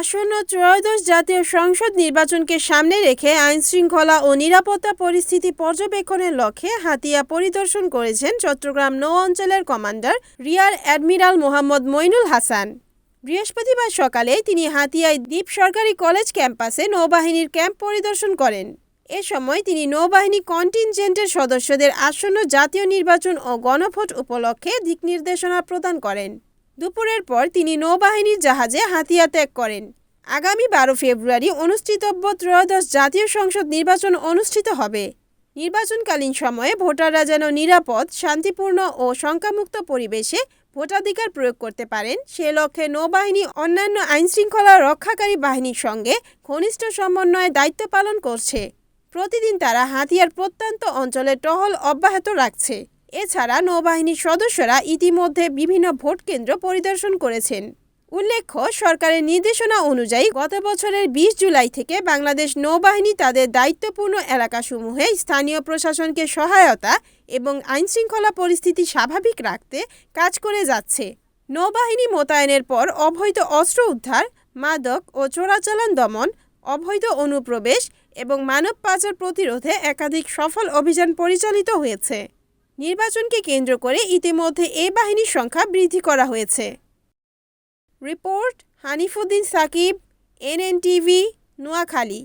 আসন্ন ত্রয়োদশ জাতীয় সংসদ নির্বাচনকে সামনে রেখে আইনশৃঙ্খলা ও নিরাপত্তা পরিস্থিতি পর্যবেক্ষণের লক্ষ্যে হাতিয়া পরিদর্শন করেছেন চট্টগ্রাম নৌ অঞ্চলের commander rear admiral Mohammad Mainul Hasan. বৃহস্পতিবার সকালে তিনি হাতিয়ায় দ্বীপ সরকারি কলেজ ক্যাম্পাসে নৌবাহিনীর ক্যাম্প পরিদর্শন করেন। এ সময় তিনি নৌবাহিনী কন্টিনজেন্টের সদস্যদের আসন্ন জাতীয় নির্বাচন ও গণভোট উপলক্ষে দিক নির্দেশনা প্রদান করেন। দুপুরের পর তিনি নৌবাহিনীর জাহাজে হাতিয়া ত্যাগ করেন। আগামী বারো ফেব্রুয়ারি অনুষ্ঠিতব্য ত্রয়োদশ জাতীয় সংসদ নির্বাচন অনুষ্ঠিত হবে। নির্বাচনকালীন সময়ে ভোটাররা যেন নিরাপদ, শান্তিপূর্ণ ও শঙ্কামুক্ত পরিবেশে ভোটাধিকার প্রয়োগ করতে পারেন, সে লক্ষ্যে নৌবাহিনী অন্যান্য আইনশৃঙ্খলা রক্ষাকারী বাহিনীর সঙ্গে ঘনিষ্ঠ সমন্বয়ে দায়িত্ব পালন করছে। প্রতিদিন তারা হাতিয়ার প্রত্যন্ত অঞ্চলে টহল অব্যাহত রাখছে। এছাড়া নৌবাহিনীর সদস্যরা ইতিমধ্যে বিভিন্ন ভোট কেন্দ্র পরিদর্শন করেছেন। উল্লেখ্য, সরকারের নির্দেশনা অনুযায়ী গত বছরের বিশ জুলাই থেকে বাংলাদেশ নৌবাহিনী তাদের দায়িত্বপূর্ণ এলাকাসমূহে স্থানীয় প্রশাসনকে সহায়তা এবং আইনশৃঙ্খলা পরিস্থিতি স্বাভাবিক রাখতে কাজ করে যাচ্ছে। নৌবাহিনী মোতায়েনের পর অবৈধ অস্ত্র উদ্ধার, মাদক ও চোরাচালান দমন, অবৈধ অনুপ্রবেশ এবং মানব পাচার প্রতিরোধে একাধিক সফল অভিযান পরিচালিত হয়েছে। নির্বাচনকে কেন্দ্র করে ইতিমধ্যে এ বাহিনীর সংখ্যা বৃদ্ধি করা হয়েছে। Report Hanifuddin Sakib, NNTV, Noakhali.